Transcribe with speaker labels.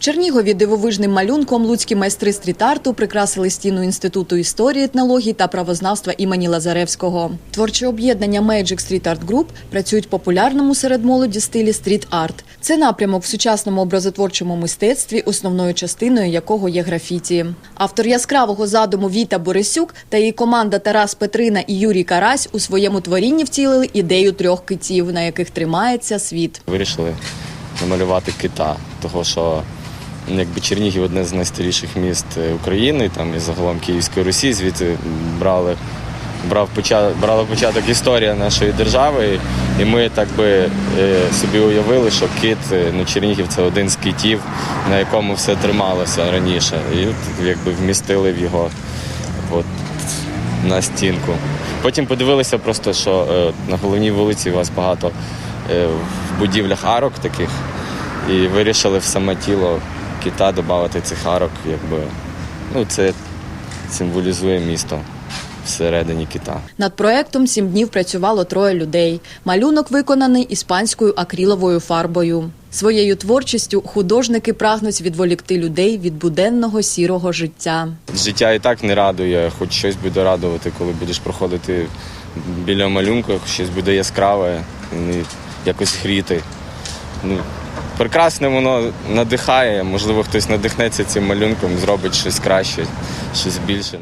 Speaker 1: Чернігові дивовижним малюнком луцькі майстри стріт-арту прикрасили стіну Інституту історії, етнології та правознавства імені Лазаревського. Творче об'єднання Magic Street Art Group працюють в популярному серед молоді стилі стріт-арт. Це напрямок в сучасному образотворчому мистецтві, основною частиною якого є графіті. Автор яскравого задуму Віта Борисюк та її команда Тарас Петрина і Юрій Карась у своєму творінні втілили ідею трьох китів, на яких тримається світ.
Speaker 2: Вирішили намалювати кита, того що якби Чернігів одне з найстаріших міст е, України, там і загалом Київської Русі, звідти брали. Брав початок, брала початок історія нашої держави, і ми так би е, собі уявили, що кит, е, ну Чернігів це один з китів, на якому все трималося раніше. І якби вмістили в його от, на стінку. Потім подивилися просто, що на головній вулиці у вас багато в будівлях арок таких, і вирішили в саме тіло кита додати цих арок, якби ну, це символізує місто всередині кита.
Speaker 1: Над проектом сім днів працювало троє людей. Малюнок виконаний іспанською акриловою фарбою. Своєю творчістю художники прагнуть відволікти людей від буденного сірого життя.
Speaker 2: Життя і так не радує, хоч щось буде радувати, коли будеш проходити біля малюнка, щось буде яскраве, якось гріти. Ну, прекрасне воно надихає, можливо, хтось надихнеться цим малюнком, зробить щось краще, щось більше.